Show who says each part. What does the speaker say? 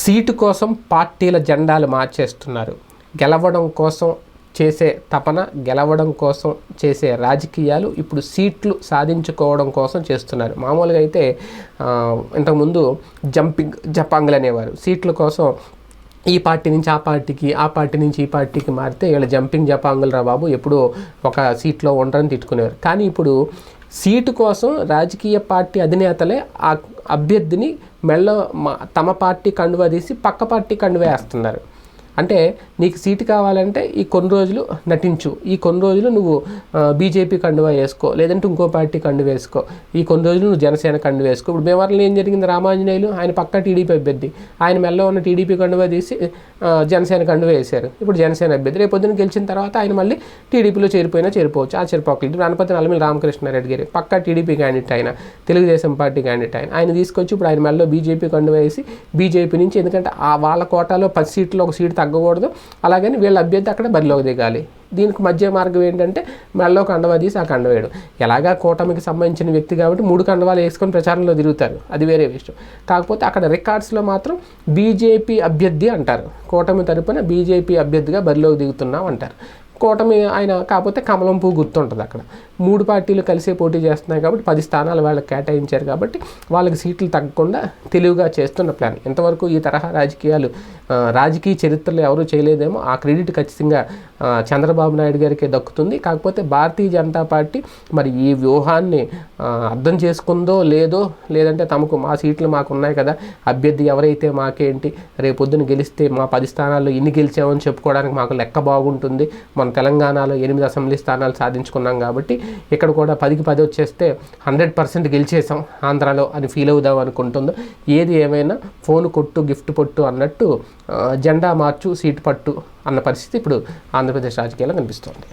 Speaker 1: Seat కోసం పార్టీల జెండాలు మార్చేస్తున్నారు. గెలవడం కోసం చేసే తపన గెలవడం కోసం చేసే రాజకీయాలు ఇప్పుడు సీట్లు సాధించుకోవడం కోసం చేస్తున్నారు. మామూలుగా అయితే ఇంతకుముందు జంపింగ్ జపాంగ్లు అనేవారు. సీట్ల కోసం ఈ పార్టీ నుంచి ఆ పార్టీకి ఆ పార్టీ నుంచి ఈ పార్టీకి మారితే వీళ్ళ జంపింగ్ జపాంగులు రా బాబు ఎప్పుడూ ఒక సీట్లో ఉండరని తిట్టుకునేవారు. కానీ ఇప్పుడు సీటు కోసం రాజకీయ పార్టీ అధినేతలే ఆ అభ్యర్థిని మెళ్ళ తమ పార్టీ కండువా తీసి పక్క పార్టీ కండువా వేస్తున్నారు. అంటే నీకు సీటు కావాలంటే ఈ కొన్ని రోజులు నటించు. ఈ కొన్ని రోజులు నువ్వు బీజేపీ కండువా వేసుకో లేదంటే ఇంకో పార్టీ కండు వేసుకో. ఈ కొన్ని రోజులు నువ్వు జనసేన కండు వేసుకో. ఇప్పుడు మేవర్లో ఏం జరిగింది? రామాంజనేయులు ఆయన పక్క టీడీపీ అభ్యర్థి. ఆయన మెల్ల ఉన్న టీడీపీ కండువా తీసి జనసేన కండువా వేశారు. ఇప్పుడు జనసేన అభ్యర్థి. రేపు పొద్దున గెలిచిన తర్వాత ఆయన మళ్ళీ టీడీపీలో చేరిపోయినా చేరిపోవచ్చు. ఆశ్చర్యపోకలేదు ఇప్పుడు గణపతి నల్లమిల్లి రామకృష్ణారెడ్డి గారి పక్క టీడీపీ క్యాండిడేట్ ఆయన తెలుగుదేశం పార్టీ క్యాండిడేట్ ఆయన. ఆయన తీసుకొచ్చి ఇప్పుడు ఆయన మెల్లో బీజేపీ కండు వేసి బీజేపీ నుంచి ఎందుకంటే ఆ వాళ్ళ కోటాలో పది సీట్లో ఒక సీటు తగ్గకూడదు. అలాగని వీళ్ళ అభ్యర్థి అక్కడ బరిలోకి దిగాలి. దీనికి మధ్య మార్గం ఏంటంటే మెళ్ళలో కండవా తీసి ఆ కండ వేయడం. ఎలాగా కూటమికి సంబంధించిన వ్యక్తి కాబట్టి మూడు కండవాలు వేసుకొని ప్రచారంలో తిరుగుతారు. అది వేరే విషయం. కాకపోతే అక్కడ రికార్డ్స్లో మాత్రం బీజేపీ అభ్యర్థి అంటారు. కూటమి తరపున బీజేపీ అభ్యర్థిగా బరిలోకి దిగుతున్నాం అంటారు. కూటమి ఆయన కాకపోతే కమలం పువ్వు గుర్తుంటుంది అక్కడ. మూడు పార్టీలు కలిసే పోటీ చేస్తున్నాయి కాబట్టి పది స్థానాలు వాళ్ళకి కేటాయించారు కాబట్టి వాళ్ళకి సీట్లు తగ్గకుండా తెలివిగా చేస్తున్న ప్లాన్. ఇంతవరకు ఈ తరహా రాజకీయాలు రాజకీయ చరిత్రలో ఎవరూ చేయలేదేమో ఆ క్రెడిట్ ఖచ్చితంగా చంద్రబాబు నాయుడు గారికే దక్కుతుంది. కాకపోతే భారతీయ జనతా పార్టీ మరి ఈ వ్యూహాన్ని అర్థం చేసుకుందో లేదో లేదంటే తమకు మా సీట్లు మాకు ఉన్నాయి కదా అభ్యర్థి ఎవరైతే మాకేంటి రేపొద్దున గెలిస్తే మా పది స్థానాల్లో ఇన్ని గెలిచామని చెప్పుకోవడానికి మాకు లెక్క బాగుంటుంది మన తెలంగాణలో ఎనిమిది అసెంబ్లీ స్థానాలు సాధించుకున్నాం కాబట్టి ఇక్కడ కూడా పదికి పది వచ్చేస్తే హండ్రెడ్ పర్సెంట్ గెలిచేసాం ఆంధ్రాలో అని ఫీల్ అవుదాం అనుకుంటుందో. ఏది ఏమైనా ఫోన్ కొట్టు గిఫ్ట్ పొట్టు అన్నట్టు జెండా మార్చు సీటు పట్టు అన్న పరిస్థితి ఇప్పుడు ఆంధ్రప్రదేశ్ రాజకీయాల్లో కనిపిస్తోంది.